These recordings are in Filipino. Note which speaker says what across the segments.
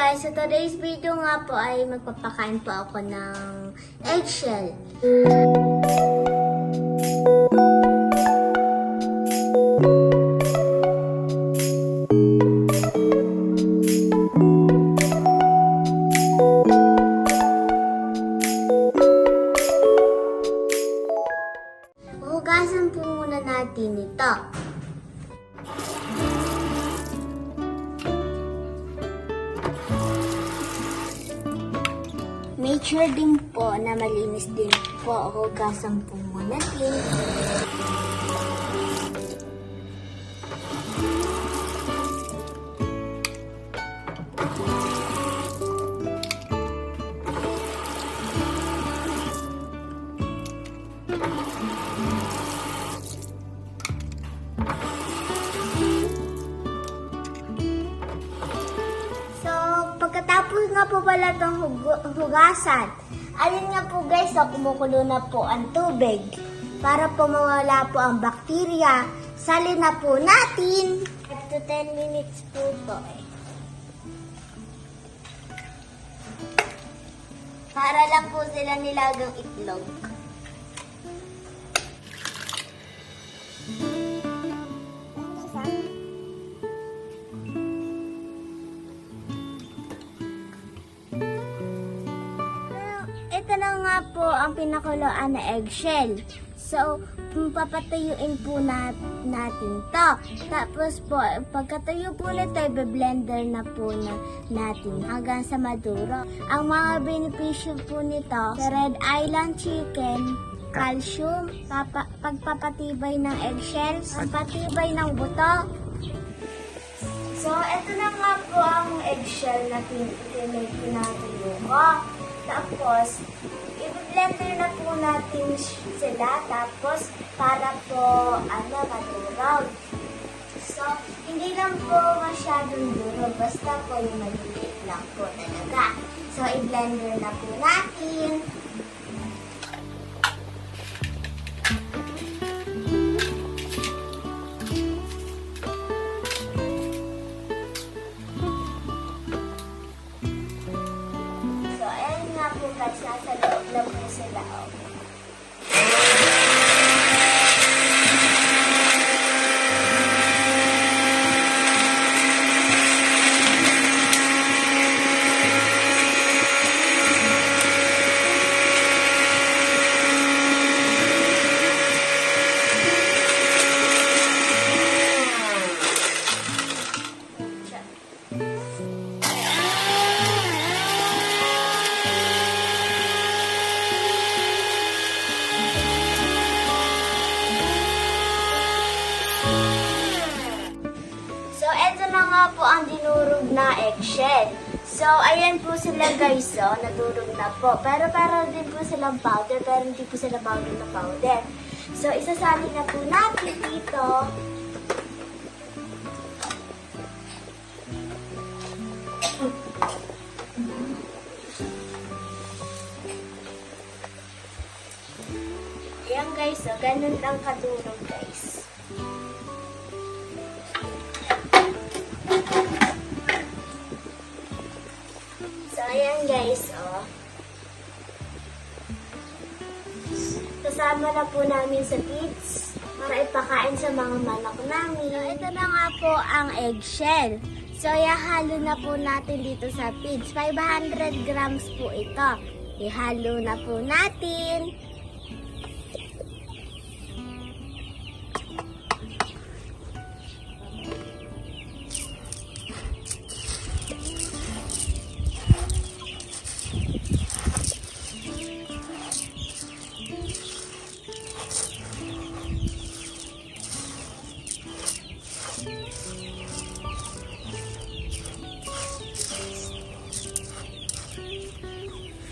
Speaker 1: guys! Sa today's video nga po ay magpapakain po ako ng eggshell. Sure din po na malinis din po. Po muna din. Pagkatapos nga po pala itong hug- hugasan, ayun nga po guys, so kumukulo na po ang tubig. Para po mawala po ang bakterya, salin na po natin. Up to 10 minutes po to eh. Para lang po sila nilagang itlog. Ito na nga po ang pinakuloan na eggshell. So, papatuyuin po na, natin to. Tapos po, pagkatuyo po nito, blender na po na, natin hanggang sa maduro. Ang mga benepisyo po nito, sa Red Island Chicken, calcium, papa, pagpapatibay ng eggshells, pagpatibay ng buto, So, eto na nga po ang eggshell na pin pin- pinatuyo ko. Tapos, i-blender na po natin sila. Tapos, para po, ano, maduraw. So, hindi lang po masyadong duro. Basta po yung maliliit lang po talaga. So, i-blender na po natin. Nga po guys, nasa loob na po sila. Oh. Siya. Nga po ang dinurog na eggshell. So, ayan po sila guys, oh, nadurog na po. Pero para din po silang powder, pero hindi po sila powder na powder. So, isasali na po natin dito. Ayan guys, oh, ganun lang kadurog guys. Ayan guys, oh. Kasama na po namin sa pits para ipakain sa mga manok namin. So, ito na nga po ang eggshell. So, ihalo na po natin dito sa pits. 500 grams po ito. Ihalo na po natin.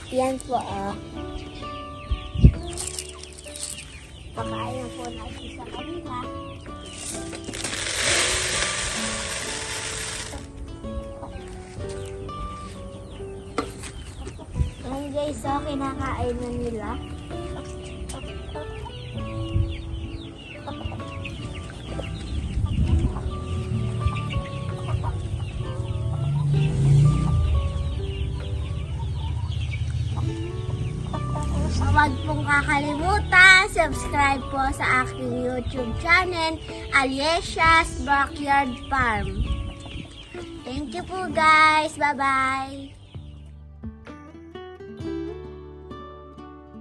Speaker 1: Yan po, ah. Pakain po natin sa kanila. Ayan guys, so kinakain na nila. Kakalimutan, subscribe po sa aking YouTube channel, Aliecia's Backyard Farm. Thank you po guys. Bye-bye.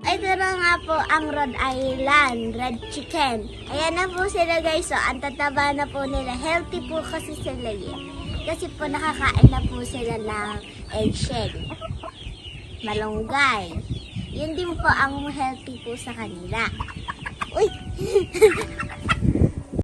Speaker 1: Ito na nga po ang Rhode Island Red Chicken. Ayan na po sila guys. So, ang tataba na po nila. Healthy po kasi sila eh. Kasi po nakakain na po sila ng eggshell. Malunggay. Yun din po ang healthy po sa kanila. Uy!